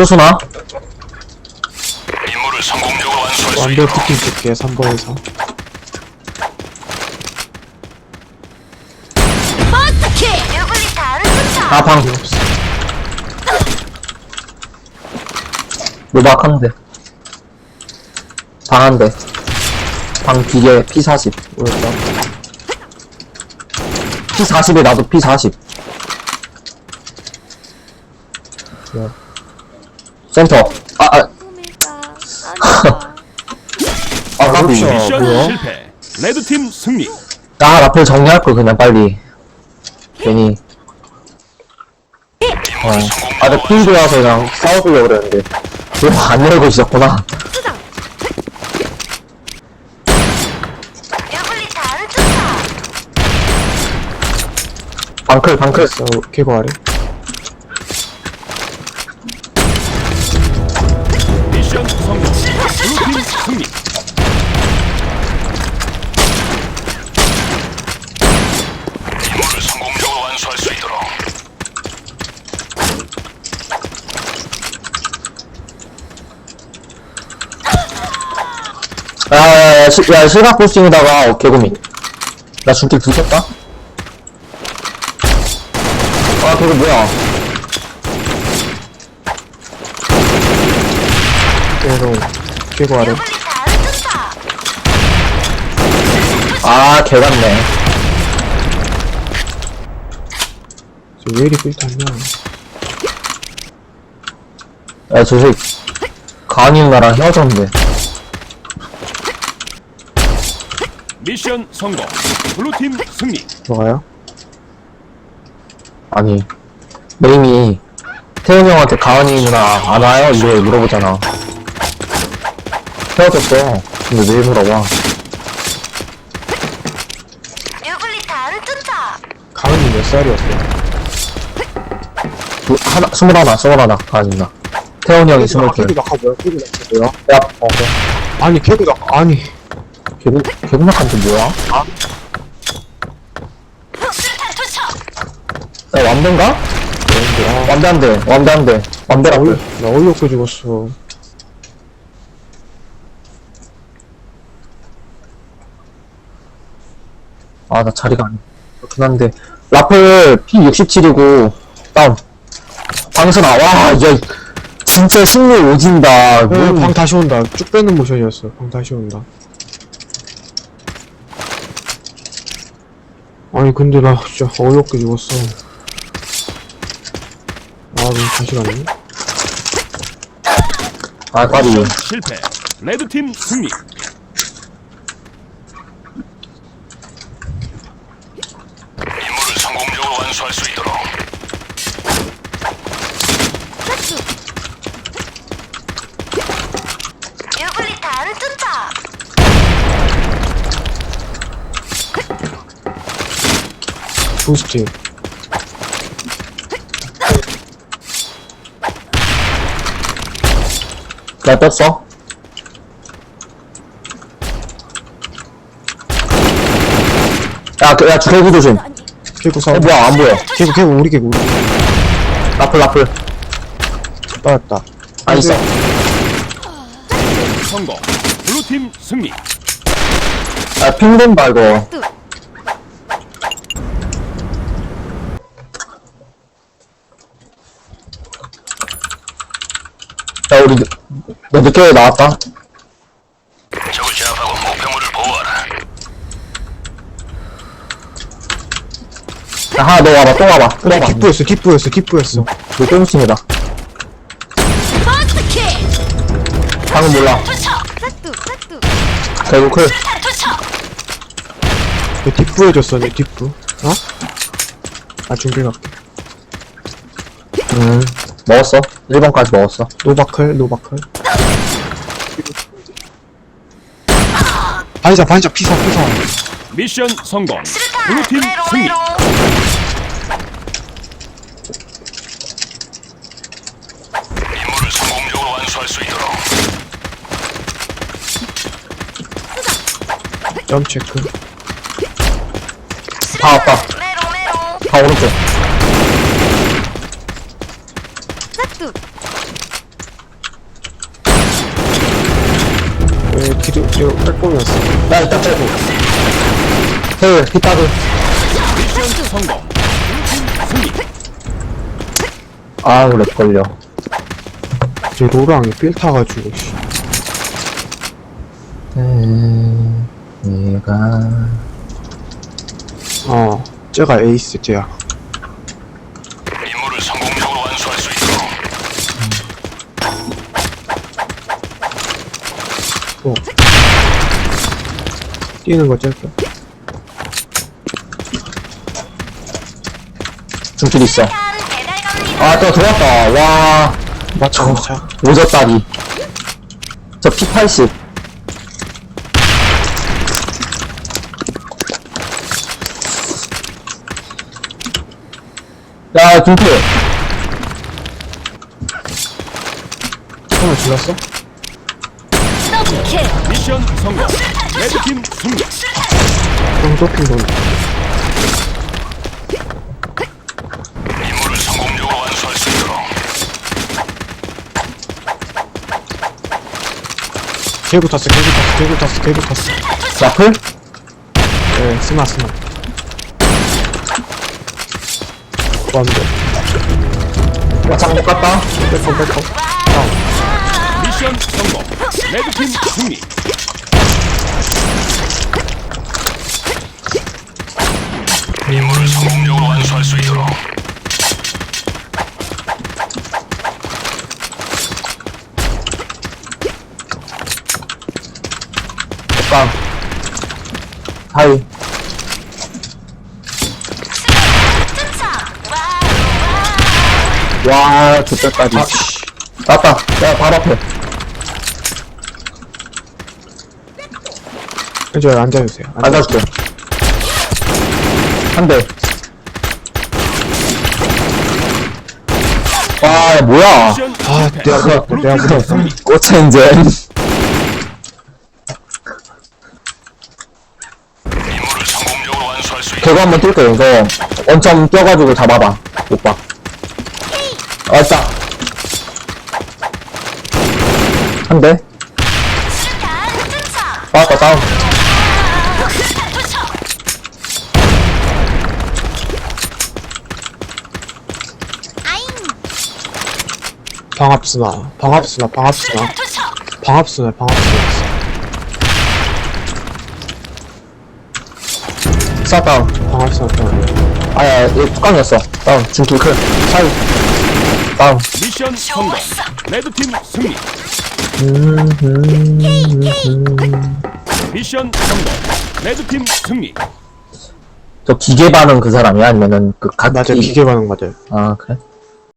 투수나? 임무를 성공적으로 완수할 수 완벽 있도록 특징 줄게 3번에서 버스키 유블리 다른 순서 아, 방. 없어 노박 한 대. 방 한 대. 방 기계 P40. 뭐였다 P40에 나도 P40. 야 센터. 아, 아, 꿈일까 아닐까 아, 까비. 미션 뭐야? 실패 레드팀 승리 아, 라플 정리할 걸, 그냥 빨리. 괜히. 어. 아, 나 핑도 와서 그냥 싸워주려고 그랬는데. 왜안 열고 있었구나. 수상 방클, 방클. 자 개구 아래 승리 임무를 성공적으로 완수할 수 있도록 야, 야, 야, 시, 야 실각 포스팅에다가 어, 개구미. 나 줄길 들켰다? 아, 그거 뭐야. 개구 다른 순서 아, 개같네. 왜 이리 꿀탔냐 야, 저 새끼. 가은이 누나랑 헤어졌는데. 미션 성공 블루팀 승리 뭐가요? 아니. 메임이 태훈이 형한테 가은이 누나 안 와요? 이래 물어보잖아. 헤어졌어. 근데? 유블리 다른 순서 가은이 몇 살이었어? 두, 하나, 스물 하나, 스물 하나, 가은이 누나. 태훈이 형이 스물 개. 개구 낙하 뭐야? 개구 낙하 뭐야? 야, 어, 아니 개구 낙 아니 개구, 개구낙한테 뭐야? 투척 야, 완대인가? 아 완대 한 대, 완대 한 대. 완대 나 라플. 얼- 나 얼렸고 죽었어 아, 나 자리가 안 그렇긴 한데. 라플 P67이고, 다운. 방선아, 와, 야, 진짜 승리 오진다. 뭐, 어, 방 다시 온다 쭉 빼는 모션이었어 방 다시 온다 아니 근데 나 진짜 어이없게 죽었어 아 그럼 다시 갔네 아, 까비. 실패 레드팀 승리 임무를 완수할 수 있도록 유블리 다른 순서 부스팅 나 떴어? 야, 그, 야, 개구 조심. 개구 싸워 어, 뭐야, 안 보여. 개구 개구 우리 개구 우리 라플, 라플. 빠졌다 아, 있어. 성공 블루팀 승리 야, 핑돈 봐, 이거. 야, 우리, 늦- 너 늦게 나왔다? 적을 제압하고 목표물을 보호하라 야, 하나 너 와봐, 또 와봐. 또어 와봐. 기쁘였어 기쁘였어 기쁘였어 이거 똥침이다. 버스키 방금 몰라. 투척 싹둑 싹둑 결국 클. 수탄 투척 뒷부 해줬어 내 뒷부 어? 아 갈게 음, 먹었어. 1번까지 먹었어. 노바클 노바클 반자 반자 피사 피사 미션 성공 수류탄 블루팀 승리 점 체크. 아, 다 왔다. 다 오른쪽. 왜 뒤로 뒤로 백공이었어? 나 일단 빼고. 헐, 빗다그. 아, 그래 걸려. 제 로랑이 필 타가지고. 음. 얘가. 어 쟤가 에이스 쟤야 임무를 성공적으로 완수할 수 있도록 어 뛰는 거 쟤까 중길 있어. 아, 또 들어왔다. 와, 맞춰 맞춰 오졌다리. 저 P80. 야, 중길. 하나 질렀어? 더블킬. 미션 성공. 레드팀 승리. 형 좁힌 돈 임무를 성공적으로 완수할 수 있도록 개구 탔어 개구 탔어 개구 탔어 개구 탔어 라플? 네 스나 스 나 완벽 야, 장못 갔다. 백컴 백컴 미션 성공. 레드팀 승리. 임무를 성공적으로 완수할 수 있도록 빵. 하이. 투척. 와, 좋다까지. 났다. 야, 바로 앞에. 이제 앉아주세요 앉아. 앉아줄게. 한 대. 와, 야, 뭐야. 아. 내가 내가 내가 묻었어 꽃체인젠. 임무를 성공적으로 완수할 수 있도록 그거 한번 뛸게, 이거. 원점 뛰어가지고 잡아봐. 오빠. 왔다. 한 대. 수류탄 투척. 빠졌다, 다운. 방합스나 수류탄 투척. 방합스나 방합스나 쏴, 다운. 방합스나 다운 아야, 이거 뚜껑이었어. 다운. 중길 클. 사이. 다운. 미션 성공. 레드팀 승리. 미션 성공. 레드팀 승리. 저 기계 반응 그 사람이야? 아니면은 그 각. 맞아 기계 반응 맞아요 아, 그래?